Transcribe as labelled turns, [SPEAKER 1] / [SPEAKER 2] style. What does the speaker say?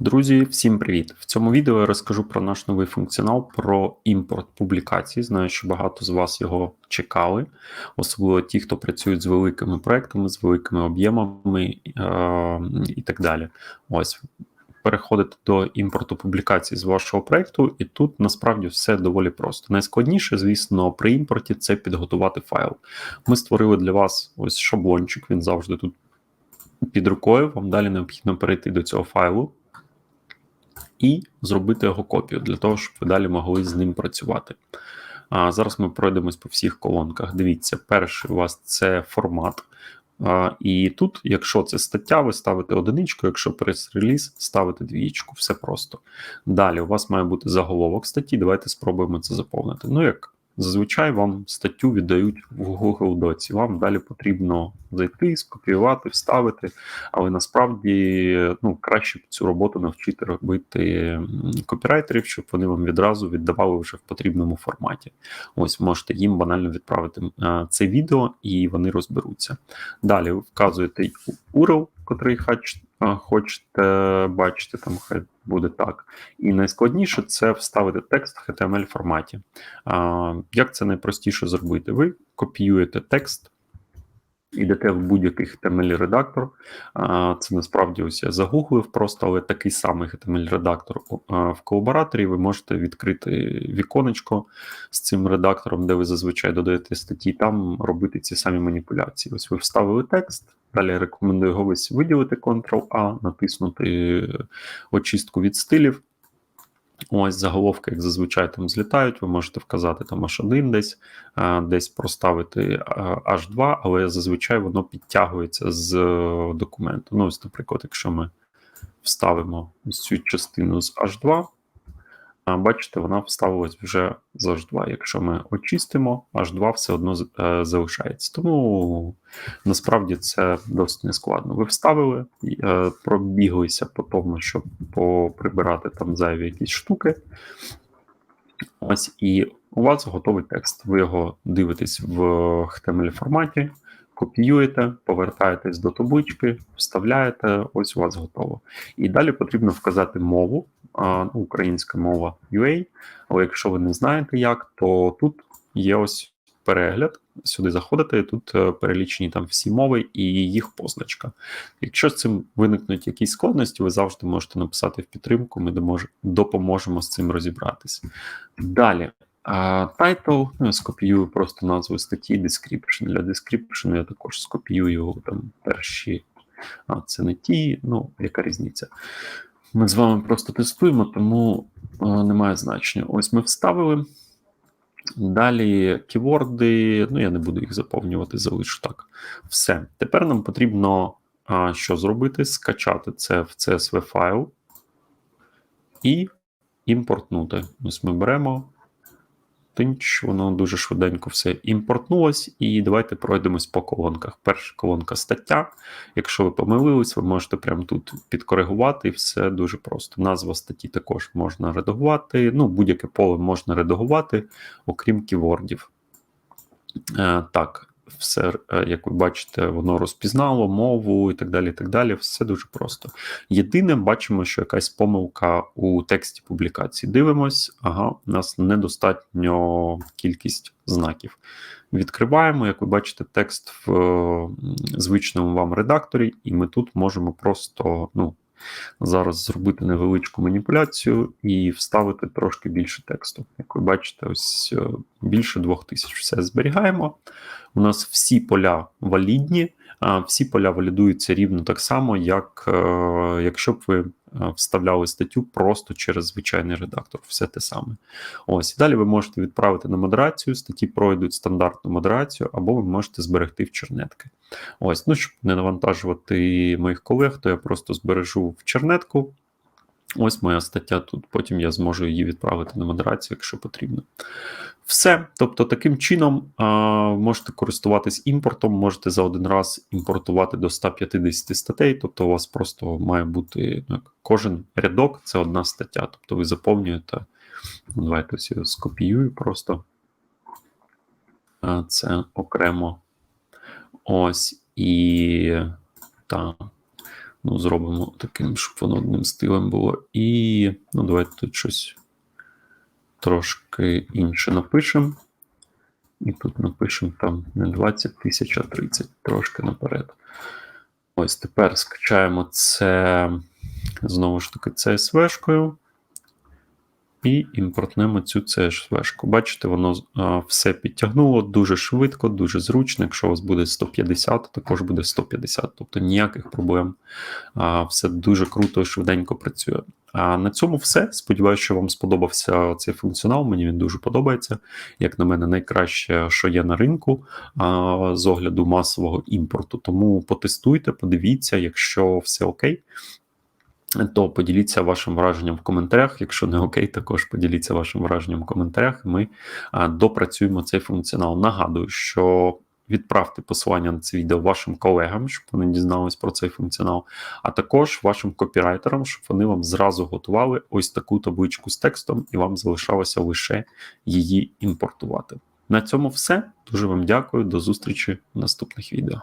[SPEAKER 1] Друзі, всім привіт! В цьому відео я розкажу про наш новий функціонал про імпорт публікацій. Знаю, що багато з вас його чекали, особливо ті, хто працюють з великими проектами, з великими об'ємами е і так далі. Ось переходити до імпорту публікацій з вашого проекту, і тут насправді все доволі просто. Найскладніше, звісно, при імпорті це підготувати файл. Ми створили для вас ось шаблончик, він завжди тут під рукою. Вам далі необхідно перейти до цього файлу і зробити його копію для того, щоб ви далі могли з ним працювати. А Зараз ми пройдемось по всіх колонках. Дивіться, перший у вас це формат. А, І тут, якщо це стаття, ви ставите одиничку, якщо прес-реліз, ставите двічку. Все просто. Далі у вас має бути заголовок статті. Давайте спробуємо це заповнити. Ну, як Зазвичай вам статтю віддають в Google Docs. Вам далі потрібно зайти, скопіювати, вставити, але насправді ну, краще цю роботу навчити робити копірайтерів, щоб вони вам відразу віддавали вже в потрібному форматі. Ось можете їм банально відправити це відео і вони розберуться. Далі ви вказуєте URL, котрий хочете бачити, там хай буде так. І найскладніше це вставити текст в HTML форматі. Як це найпростіше зробити? Ви копіюєте текст. Йдете в будь-який HTML-редактор. Це насправді ось я загуглив просто, але такий самий HTML-редактор в колабораторі. Ви можете відкрити віконечко з цим редактором, де ви зазвичай додаєте статті, там робити ці самі маніпуляції. Ось ви вставили текст, Далі рекомендую ось виділити Ctrl-A, натиснути очистку від стилів. Ось заголовки, як зазвичай там злітають, ви можете вказати там H1 десь, десь проставити H2, але зазвичай воно підтягується з документу. Ну, ось, наприклад, якщо ми вставимо цю частину з H2, бачите, вона вставилась вже з H2. Якщо ми очистимо, H2 все одно е, залишається. Тому насправді це досить нескладно. Ви вставили, е, пробіглися по тому, щоб поприбирати там зайві якісь штуки. Ось і у вас готовий текст. Ви його дивитесь в HTML форматі. Копіюєте, повертаєтесь до таблички, вставляєте, ось у вас готово. І далі потрібно вказати мову, ну, українська мова UA. Але якщо ви не знаєте як, то тут є ось перегляд. Сюди заходите, і тут е, перелічені там всі мови і їх позначка. Якщо з цим виникнуть якісь складності, ви завжди можете написати в підтримку, ми допоможемо з цим розібратись. Далі. Title, ну, скопіюю просто назву статті description. Для description я також скопіюю там перші, а це не ті, ну, яка різниця. Ми з вами просто тестуємо, тому е, немає значення. Ось ми вставили. Далі ківорди, ну я не буду їх заповнювати, залишу так. Все. Тепер нам потрібно а, що зробити? Скачати це в CSV файл і імпортнути. Ось ми беремо тинч, воно дуже швиденько все імпортнулось. І давайте пройдемось по колонках. Перша колонка стаття. Якщо ви помилились, ви можете прямо тут підкоригувати, і все дуже просто. Назва статті також можна редагувати. Ну, будь-яке поле можна редагувати, окрім ківордів. Е, Так, все, е, як ви бачите, воно розпізнало мову і так далі. і так далі. Все дуже просто. Єдине, бачимо, що якась помилка у тексті публікації. Дивимось, ага, у нас недостатньо кількість знаків. Відкриваємо, як ви бачите, текст в звичному вам редакторі, і ми тут можемо просто ну, зараз зробити невеличку маніпуляцію і вставити трошки більше тексту. Як ви бачите, ось більше двох тисяч Все зберігаємо. У нас всі поля валідні, всі поля валідуються рівно так само, як е, якщо б ви е, вставляли статтю просто через звичайний редактор. Все те саме. Ось і далі ви можете відправити на модерацію, статті пройдуть стандартну модерацію, або ви можете зберегти в чернетки. Ось, ну щоб не навантажувати моїх колег, то я просто збережу в чернетку. Ось моя стаття тут. Потім я зможу її відправити на модерацію, якщо потрібно. Все. Тобто, таким чином а, можете користуватись імпортом, можете за один раз імпортувати до 150 статей. Тобто, у вас просто має бути ну, кожен рядок це одна стаття. Тобто, ви заповнюєте. Давайте ось я скопіюю просто. Це окремо. Ось і так. Ну, зробимо таким, щоб воно одним стилем було. І ну, давайте тут щось трошки інше напишемо. І тут напишемо там не 20 тисяч, а 30 трошки наперед. Ось тепер скачаємо це знову ж таки CSV-шкою. І імпортнемо цю CSV-шку. Бачите, воно все підтягнуло дуже швидко, дуже зручно. Якщо у вас буде 150, також буде 150. Тобто ніяких проблем. Все дуже круто і швиденько працює. А на цьому все. Сподіваюся, що вам сподобався цей функціонал. Мені він дуже подобається. Як на мене, найкраще, що є на ринку з огляду масового імпорту. Тому потестуйте, подивіться, якщо все окей. То поділіться вашим враженням в коментарях. Якщо не окей, також поділіться вашим враженням в коментарях. Ми допрацюємо цей функціонал. Нагадую, що відправте посилання на це відео вашим колегам, щоб вони дізнались про цей функціонал, а також вашим копірайтерам, щоб вони вам зразу готували ось таку табличку з текстом, і вам залишалося лише її імпортувати. На цьому все. Дуже вам дякую. До зустрічі в наступних відео.